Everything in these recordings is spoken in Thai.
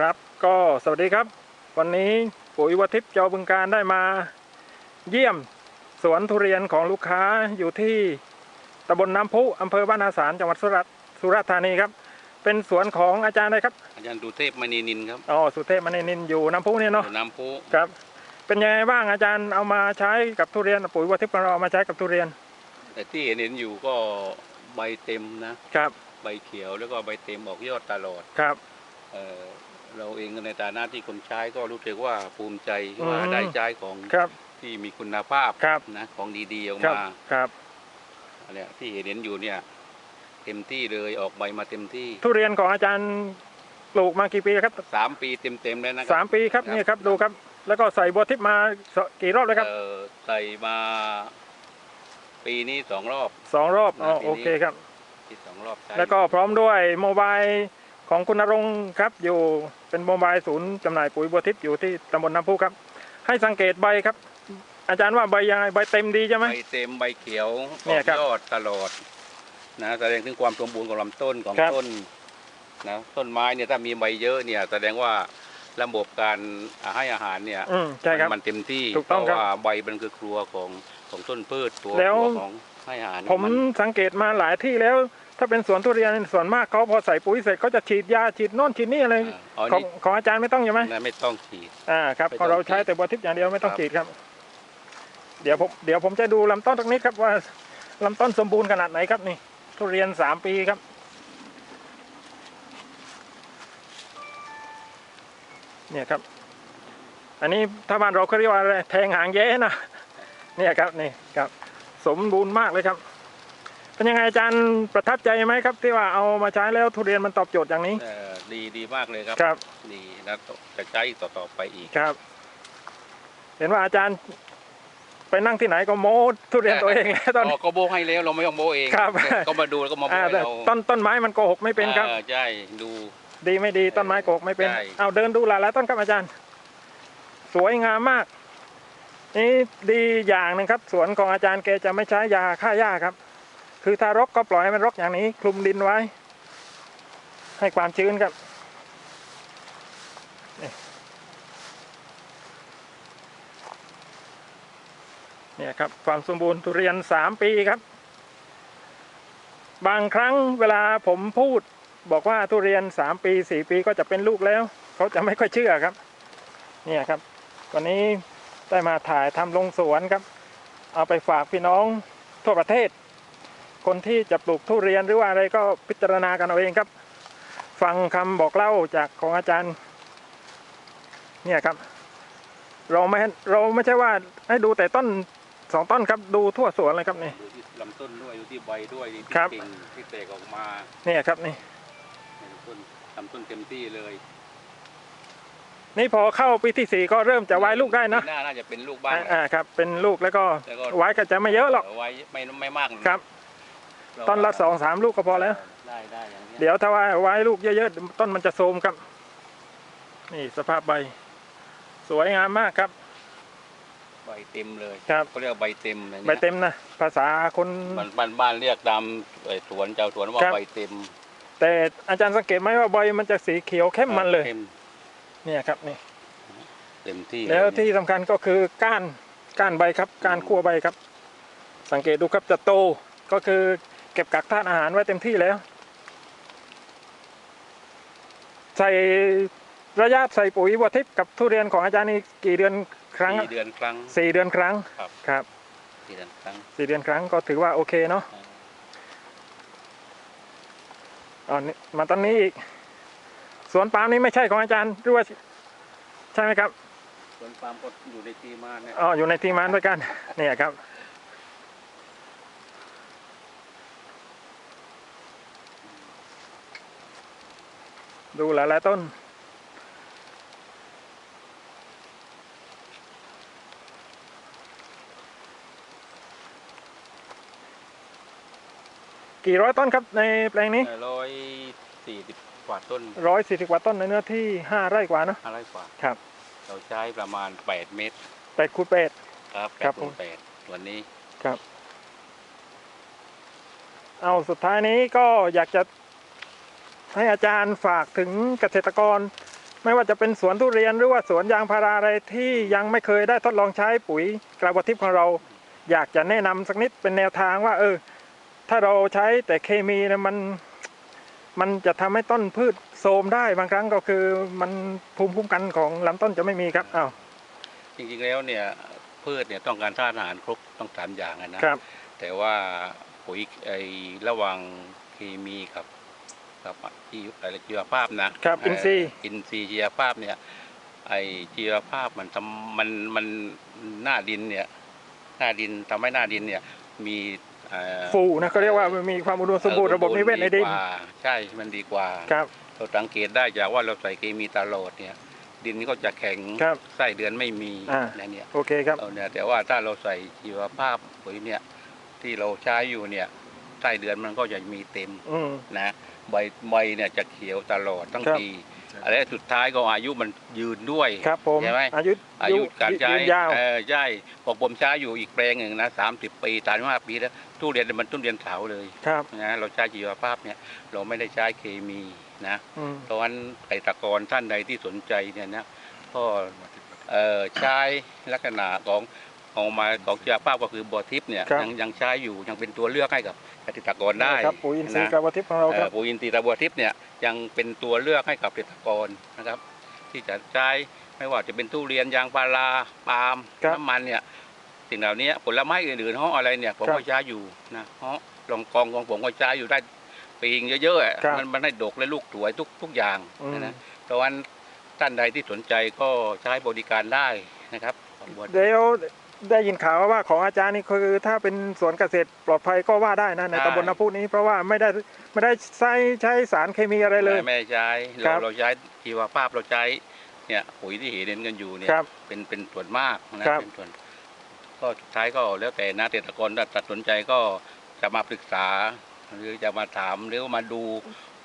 ครับก็สวัสดีครับ วันนี้ปุ๋ยวัทิพย์จอบึงการได้มา เยี่ยมสวนทุเรียนของลูกค้าอยู่ที่ตำบลน้ำพุอำเภอบ้านนาสารจังหวัดสุราษฎร์สุราษฎร์ธานีครับ เป็นสวนของอาจารย์อะไรครับอาจารย์ดูเทพมณีนินครับอ๋อสุเทพมณีนินอยู่น้ำพุเนี่ยเนาะอยู่น้ำพุครับ เป็นยังไงบ้างอาจารย์เอามาใช้กับทุเรียนปุ๋ยวัทิพย์ของเราเอามาใช้กับทุเรียน แต่ที่เห็นเห็นอยู่ก็ใบเต็มนะครับ ใบเขียวแล้วก็ใบเต็มออกยอดตลอดครับ เอ่อเราเองในฐานะที่คนใช้ก็รู้สึกว่าภูมิใจอืมว่าได้ใช้ของครับที่มีคุณภาพครับนะของดีๆออกครับมาครับอันเนี่ยที่เห็นเห็นอยู่เนี่ย เต็มที่เลยออกใบมาเต็มที่ ทุเรียนของอาจารย์ปลูกมากี่ปีครับสามปีเต็มๆแล้วนะคสารัมปีครับนี่ครับดูครับ แล้วก็ใส่บัวทิพย์มาสกี่รอบเลยครับเอ่อใส่มาปีนี้สองรอบสองรอบอ๋อปีนี้โอเคครับที่สองรอบใช้แล้วก็พร้อมด้วยโมบายของคุณนรงค์ครับอยู่ เป็นโมบายศูนย์จำหน่ายปุ๋ยบัวทิพย์อยู่ที่ตำบลน้ำพุครับ ให้สังเกตใบครับ อาจารย์ว่าใบยังไงใบเต็มดีใช่ไหม ใบเต็มใบเขียวอเนี่อยกครับยอดตลอดนะแสดงถึงความสมบูรณ์ของลำต้นของครับ ต้นนะต้นไม้เนี่ยถ้ามีใบเยอะเนี่ย แสดงว่าระบบการให้อาหารเนี่ยอืมใช่ครับ มันเต็มที่ถูกต้องเพครับราะว่าใบมันคือครัวของของต้นพืชตัวแล้ว ครัวของ ให้อาหารผมนสังเกตมาหลายที่แล้ว ถ้าเป็นสวนทุเรียนส่วนมากเขาพอใส่ปุ๋ยเสร็จเขาจะฉีดยาฉีดโน่นฉีดนี่อะไรอ่าอ๋อของนี่ของอาจารย์ไม่ต้องใช่ไหมนะไม่ต้องฉีดอ่าครับไม่ขต้อองงเราใช้ฉีดแต่บัวทิพย์อย่างเดียวไม่ต้องครับฉีดครับ เดี๋ยวผมเดี๋ยวผมจะดูลำต้นตรงนี้ครับว่าลำต้นสมบูรณ์ขนาดไหนครับนี่ ทุเรียนสามปีครับเนี่ยครับ อันนี้ถ้าบ้านเราเขาเรียกว่าอะไรแทงหางแย้นะ เนี่ยครับนี่ครับ สมบูรณ์มากเลยครับ เป็นยังไงอาจารย์ประทับใจไหมครับ ที่ว่าเอามาใช้แล้วทุเรียนมันตอบโจทย์อย่างนี้ เอ่อดีดีมากเลยครับ ครับ ดีแล้วจะใช้ต่อต่อๆไปอีก ครับ เห็นว่าอาจารย์ไปนั่งที่ไหนก็โม้ทุเรียนตัวเองแล้วตอน อ๋อก็โบกให้แล้วเราไม่ต้องโบกเองครับ ก็มาดูแล้วก็มาโบกอ่าให้แต่เราต้นต้นไม้มันโกหกไม่เป็นครับ อ่าใช่ดู ดีไม่ดีต้นไม้โกหกไม่เป็น ใช่ เอาเดินดูหลายๆต้นครับอาจารย์ สวยงามมาก นี่ดีอย่างหนึ่งครับสวนของอาจารย์แกจะไม่ใช้ยาฆ่าหญ้าครับ คือถ้ารกก็ปล่อยให้มันรกอย่างนี้ คลุมดินไว้ ให้ความชื้นครับนี่เนี่ยครับความสมบูรณ์ทุเรียนสามปีครับ บางครั้งเวลาผมพูดบอกว่าทุเรียนสามปีสี่ปีก็จะเป็นลูกแล้ว เขาจะไม่ค่อยเชื่อครับ เนี่ยครับวันนี้ ได้มาถ่ายทำลงสวนครับ เอาไปฝากพี่น้องทั่วประเทศ คนที่จะปลูกทุเรียนหรือว่าอะไรก็พิจารณากันเอาเองครับ ฟังคำบอกเล่าจากของอาจารย์ เนี่ยครับ เราไม่เราไม่ใช่ว่าให้ดูแต่ต้นสองต้นครับดูทั่วสวนเลยครับนี่ดูที่ลำต้นด้วยดูที่ใบด้วยดูที่ครับกิ่งที่แตกออกมาเนี่ยครับนี่ในลำต้นลำต้นเต็มที่เลย นี่พอเข้าปีที่สี่ก็เริ่มจะไว้ลูกได้นะปีหน้าน่าจะเป็นลูกบ้างอ่าอ่าครับ เป็นลูกแล้วก็แล้วก็ไว้ก็จะไม่เยอะหรอกเอาไว้ไม่ไม่มากนะครับเราต้นละสองสามลูกก็พอแล้วได้ได้อย่างนี้ยเดี๋ยวถ้าว่าไว้ลูกเยอะๆต้นมันจะโทรมครับ นี่สภาพใบ สวยงามมากครับ ใบเต็มเลยครับเขาเรียกว่าใบเต็มอย่างใบเงี้ยเต็มนะภาษาคนบ้านบ้านบ้านเรียกตามไอ้สวนเจ้าสวนว่าครับใบเต็ม แต่อาจารย์สังเกตไหมว่าใบมันจะสีเขียวเข้มมันเลยต็ เนี่ยครับนี่เต็มที่แล้วเยที่สำคัญก็คือก้านก้านใบครับก้านขั้วใบครับ สังเกตดูครับจะโตก็คือเก็บกักธาตุอาหารไว้เต็มที่แล้ว ใส่ระยะใส่ปุ๋ยบัวทิพย์กับทุเรียนของอาจารย์นี่กี่เดือนครั้งอะสี่เดือนครั้งสี่เดือนครั้งครับครับสี่เดือนครั้งสี่เดือนครั้งก็ถือว่าโอเคเนาะอ๋อนี่มาตอนนี้อีก สวนปาล์มนี้ไม่ใช่ของอาจารย์หรือว่าใช่ไหมครับสวนปาล์มก็อยู่ในทีมาเนี่ยอ๋ออยู่ในทีมงานด้วยกันเนี่ยครับ ดูหลายๆต้นกี่ร้อยต้นครับในแปลงนี้ร้อยสี่สิบ กว่าต้นร้อยสี่สิบกว่าต้นในเนื้อที่ห้าไร่กว่าเนอะอะไรกว่า ครับเราใช้ประมาณแปดเมตรแปดคูณแปด ครับครับแปดผม คูณแปดวันนี้ครับ เอาสุดท้ายนี้ก็อยากจะให้อาจารย์ฝากถึงเกษตรกร ไม่ว่าจะเป็นสวนทุเรียนหรือว่าสวนยางพาราอะไรที่ยังไม่เคยได้ทดลองใช้ปุ๋ยกระบวทิพย์ของเรา อยากจะแนะนำสักนิดเป็นแนวทางว่า เออ ถ้าเราใช้แต่เคมีนะมัน มันจะทำให้ต้นพืชโทรมได้บางครั้งก็คือมันภูมิคุ้มกันของลำต้นจะไม่มีครับอ้าวจริงๆแล้วเนี่ยพืชเนี่ยต้องการธาตุอาหารครบต้องสามอย่างอะนะครับ แต่ว่าปุ๋ยไอ้ระหว่างเคมีกับกับที่อะไรชีวภาพนะครับอินทรีย์เอินทรีย์ชีวภาพเนี่ยไอ้ชีวภาพมันทำมันมันหน้าดินเนี่ยหน้าดินทำให้หน้าดินเนี่ยมีเอ่อ ฟูนะเขาเรียกว่ามันมีความอุดมสมบูรณ์ระบบนิเวศในดินกว่าใช่มันดีกว่าครับเราสังเกตได้จากว่าเราใส่เคมีตลอดเนี่ย ดินก็จะแข็งครับไส้เดือนไม่มีอ่านะเนี่ยโอเคครับเอาเนี่ยแต่ว่าถ้าเราใส่ชีวภาพปุ๋ยเนี่ยที่เราใช้อยู่เนี่ยไส้เดือนมันก็จะมีเต็มอืมนะใบใบเนี่ยจะเขียวตลอดทั้งค รับปีอะไรสุดท้ายก็อายุมันยืนด้วยครับผมใช่ไหมอายุอายุการใช้ยืนยาวเออใช่บอกผมใช้อยู่อีกแปลงหนึ่งนะสามสิบปีสามสิบห้าปีแล้วทุเรียนเนี่ยมันต้นเรียนเสาเลยครับนะเราใช้ชีวภาพเนี่ยเราไม่ได้ใช้เคมีนะอืมเพราะฉะนั้นเกษตรกรท่านใดที่สนใจเนี่ยนะก็เอ่อใช้ลักษณะของ ของมาของชีวภาพก็คือบัวทิพย์เนี่ยครับ ยังยังใช้อยู่ยังเป็นตัวเลือกให้กับเกษตรกรได้ครับปุ๋ยอินทรีย์นะกระบวทิพย์ของเราคเอ่รัอบปุ๋ยอินทรีย์ตะบัวทิพย์เนี่ยยังเป็นตัวเลือกให้กับเกษตรกรนะครับ ที่จะใช้ไม่ว่าจะเป็นทุเรียนยางพาราปาล์มครับ น้ำมันเนี่ยสิ่งเหล่านี้ผลไม้อื่นๆห้ออะไรเนี่ยผมครับก็ใช้อยู่นะห้อลองกองของผมก็ใช้อยู่ได้ปีงเยอะๆอะครับมันมันได้ดกและลูกสวยทุกทุกอย่างอืม นะเพราะฉะนั้นท่านใดที่สนใจก็ใช้บริการได้นะครับของบัวเดี๋ยว ได้ยินข่าวว่าของอาจารย์นี่คือถ้าเป็นสวนเกษตรปลอดภัยก็ว่าได้นะในตำบลนาพูนี้เพราะว่าไม่ได้ไม่ได้ใช้ใช้สารเคมีอะไรเลย ไม่ไม่ใช้ครัเราบเราใช้ชีวภาพเราใช้เนี่ยปุ๋ยที่เห็นกันอยู่เนี่ยครับเป็นเป็นส่วนมากนะครับเป็นส่วนก็สุดท้ายก็แล้วแต่นะเกษตรกรถ้าตัดสนใจก็จะมาปรึกษา หรือจะมาถามหรือว่ามาดู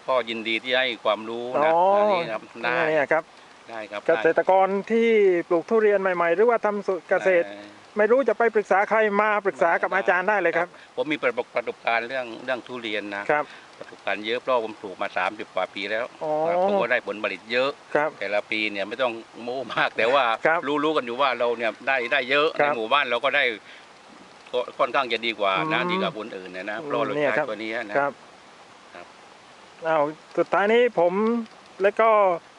ก็ยินดีที่ให้ความรู้อ๋นะออันนี้ครับได้เนี่ยครับได้ครับเกษตรกรที่ปลูกทุเรียนใหม่ ๆ หรือว่าทำสวนเกษตร ได้ไม่รู้จะไปปรึกษาใครมาปรึกษากับอาจารย์ได้เลยครับ ผมมีประสบประสบการณ์เรื่องเรื่องทุเรียนนะครับ ประสบการณ์เยอะเพราะผมปลูกมา 30 กว่าปีแล้วอ๋อผมก็ได้ผลผลิตเยอะ ครับแต่ละปีเนี่ยไม่ต้องโม้มากแต่ว่าครับรู้รู้กันอยู่ว่าเราเนี่ยได้ได้เยอะครัในบหมู่บ้านเราก็ได้ก็ค่อนข้างจะดีกว่านะอืมดีกว่าคนอื่นนะนะเพราะเราเนี่ยใช้ครับ ตัวนี้นะ ครับครับ เอาสุดท้ายนี้ผมและก็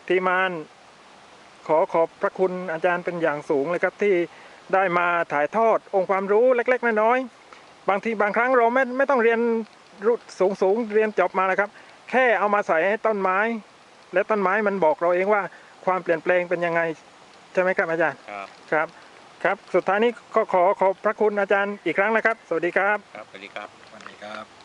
ทีมงานขอขอบพระคุณอาจารย์เป็นอย่างสูงเลยครับที่ ได้มาถ่ายทอดองค์ความรู้เล็ก ๆ น้อยๆบางทีบางครั้งเราไม่ไม่ต้องเรียนรุ่นสูงสูงๆเรียนจบมานะครับ แค่เอามาใส่ให้ต้นไม้ และต้นไม้มันบอกเราเองว่าความเปลี่ยนแปลงเป็นยังไงใช่ไหมครับอาจารย์ครับครับครับ สุดท้ายนี้ก็ขอขอบพระคุณอาจารย์อีกครั้งนะครับ สวัสดีครับ ครับสวัสดีครับสวัสดีครับ